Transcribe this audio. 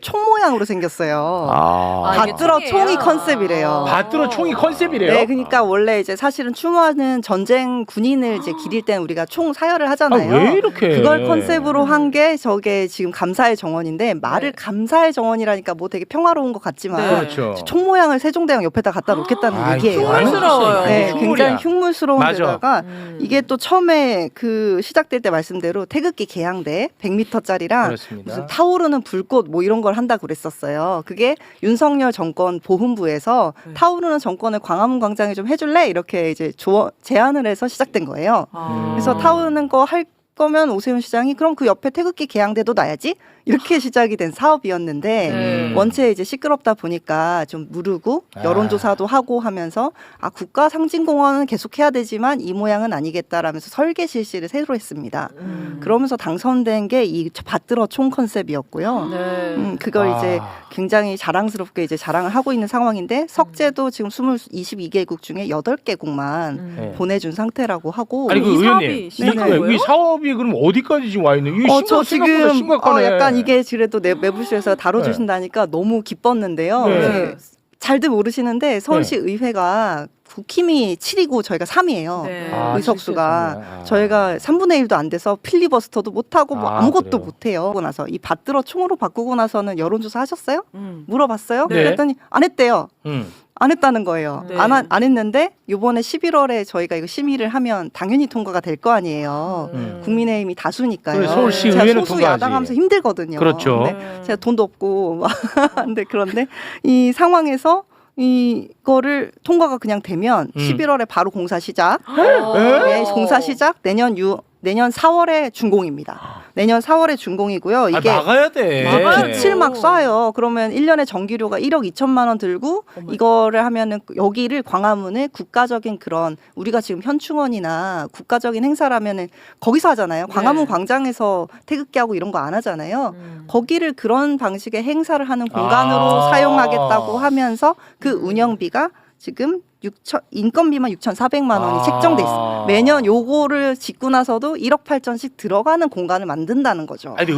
총 모양으로 생겼어요. 아. 아, 이게 총이에요? 총이 컨셉이래요. 받들어 총이 컨셉이래요. 네, 그러니까 원래 이제 사실은 추모하는 전쟁 군인을 이제 기릴 때는 우리가 총 사열을 아, 하잖아요. 왜 이렇게? 그걸 컨셉으로 한 게 저게 지금 감사의 정원인데 말을 네. 감사의 정원이라니까 뭐 되게 평화로운 것 같지만 네. 그렇죠. 총 모양을 세종대왕 옆에다 갖다 놓겠다는 아, 얘기예요. 흉물스러워요. 네. 굉장히 흉물스러운 맞아. 데다가 음. 이게 또 처음에 그 시작될 때 말씀대로 태극기 개양대 100m짜리랑 그렇습니다. 무슨 타오르는 불꽃 뭐 이런 걸 한다 그랬었어요. 그게 윤석열 정권 보훈부에서 네. 타오르는 정권을 광화문 광장에 좀 해줄래 이렇게 이제 조, 제안을 해서 시작된 거예요. 아. 그래서 타오르는 거 할 거면 오세훈 시장이 그럼 그 옆에 태극기 개양대도 놔야지 이렇게 시작이 된 사업이었는데 네. 원체 이제 시끄럽다 보니까 좀 무르고 아. 여론조사도 하고 하면서 아 국가 상징공원은 계속해야 되지만 이 모양은 아니겠다라면서 설계 실시를 새로 했습니다. 음. 그러면서 당선된 게 이 받들어 총 컨셉이었고요. 네. 음, 그걸 아. 이제 굉장히 자랑스럽게 이제 자랑을 하고 있는 상황인데 석재도 지금 20, 22개국 중에 8개국만 음. 네. 보내준 상태라고 하고 아니 그이 의원님, 사업이 시작한 이거 거예요? 이 사업이 그럼 어디까지 지금 와 있는? 이 어, 저 생각보다 지금 심각하네. 어, 약간 이게 그래도 내 매부쇼에서 다뤄주신다니까 너무 기뻤는데요. 네. 이게 잘들 모르시는데 서울시 의회가 국힘이 7이고 저희가 3이에요. 네. 아, 의석수가. 아. 저희가 3분의 1도 안 돼서 필리버스터도 못 하고 뭐 아, 아무것도 그래요? 못 해요. 그러고 나서 이 받들어 총으로 바꾸고 나서는 여론조사 하셨어요? 음. 물어봤어요? 네. 그랬더니 안 했대요. 음. 안 했다는 거예요. 네. 안, 한- 안 했는데 요번에 11월에 저희가 이거 심의를 하면 당연히 통과가 될 거 아니에요. 음. 국민의힘이 다수니까요. 그래, 서울시 제가 의회는 소수 통과하지. 야당하면서 힘들거든요. 그렇죠. 네. 제가 돈도 없고 막 근데 그런데 이 상황에서 이거를 통과가 그냥 되면 음. 11월에 바로 공사 시작. 어. 네, 공사 시작 내년 6 내년 4월에 준공입니다. 내년 4월에 준공이고요. 이게 아, 막아야 돼. 막아야 빛을 막 쏴요. 그러면 1년에 전기료가 1억 2천만 원 들고. 이거를 하면은 여기를 광화문을 국가적인 그런 우리가 지금 현충원이나 국가적인 행사라면은 거기서 하잖아요. 광화문 네. 광장에서 태극기하고 이런 거 안 하잖아요. 음. 거기를 그런 방식의 행사를 하는 공간으로 아. 사용하겠다고 하면서 그 음. 운영비가 지금 6천 인건비만 6,400만 원이 아. 책정돼 있어. 매년 요거를 짓고 나서도 1억 8천씩 들어가는 공간을 만든다는 거죠. 아니, 근데